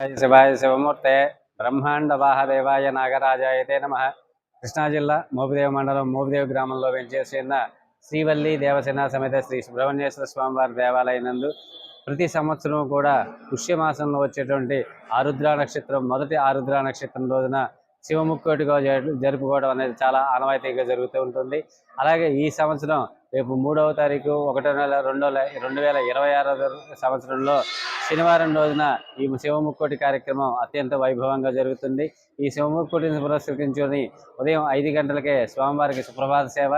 శివాయ శివమూర్తే బ్రహ్మాండ వాహదేవాయ నాగరాజాయతే నమ. కృష్ణా జిల్లా మోపిదేవి మండలం మోపిదేవి గ్రామంలో వెంచేసిన శ్రీవల్లి దేవసేన సమేత శ్రీ సుబ్రహ్మణ్యేశ్వర స్వామివారి దేవాలయం నందు ప్రతి సంవత్సరం కూడా పుష్యమాసంలో వచ్చేటువంటి ఆరుద్ర నక్షత్రం మొదటి ఆరుద్ర నక్షత్రం రోజున శివముక్కోటిగా జరుపుకోవడం అనేది చాలా ఆనవాయితీగా జరుగుతూ ఉంటుంది. అలాగే ఈ సంవత్సరం రేపు మూడవ తారీఖు ఒకటో నెల రెండో రెండు వేల ఇరవై ఆరో సంవత్సరంలో శనివారం రోజున ఈ శివముక్కోటి కార్యక్రమం అత్యంత వైభవంగా జరుగుతుంది. ఈ శివముక్కోటిని పురస్కరించుకొని ఉదయం ఐదు గంటలకే స్వామివారికి సుప్రభాత సేవ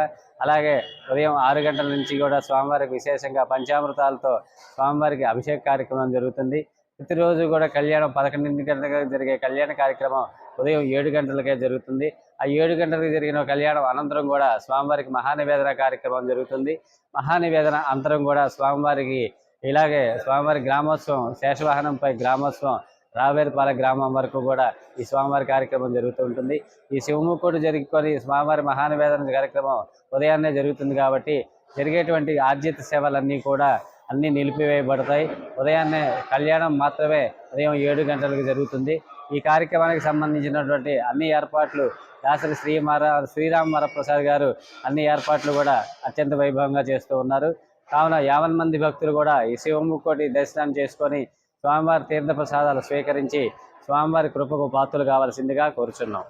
అలాగే ఉదయం ఆరు గంటల నుంచి కూడా స్వామివారికి విశేషంగా పంచామృతాలతో స్వామివారికి అభిషేక కార్యక్రమం జరుగుతుంది. ప్రతిరోజు కూడా కళ్యాణం పదకొండింటి గంటలకు జరిగే కళ్యాణ కార్యక్రమం ఉదయం ఏడు గంటలకే జరుగుతుంది. ఆ ఏడు గంటలకు జరిగిన కళ్యాణం అనంతరం కూడా స్వామివారికి మహానివేదన కార్యక్రమం జరుగుతుంది. మహానివేదన అంతరం కూడా స్వామివారికి ఇలాగే స్వామివారి గ్రామోత్సవం శేషవాహనంపై గ్రామోత్సవం రావేరుపాలె గ్రామం వరకు కూడా ఈ స్వామివారి కార్యక్రమం జరుగుతూ ఉంటుంది. ఈ శివముకోడు జరుపుకొని స్వామివారి మహానివేదన కార్యక్రమం ఉదయాన్నే జరుగుతుంది కాబట్టి జరిగేటువంటి ఆర్జిత సేవలన్నీ కూడా అన్నీ నిలిపివేయబడతాయి. ఉదయాన్నే కళ్యాణం మాత్రమే ఉదయం ఏడు గంటలకు జరుగుతుంది. ఈ కార్యక్రమానికి సంబంధించినటువంటి అన్ని ఏర్పాట్లు దాసరి శ్రీ మర శ్రీరామ్ వరప్రసాద్ గారు అన్ని ఏర్పాట్లు కూడా అత్యంత వైభవంగా చేస్తూ ఉన్నారు. కావున యావన్ మంది భక్తులు కూడా ఈ శివముక్కోటి దర్శనం చేసుకొని స్వామివారి తీర్థ ప్రసాదాలు స్వీకరించి స్వామివారి కృపకు పాత్రలు కావాల్సిందిగా కోరుచున్నాం.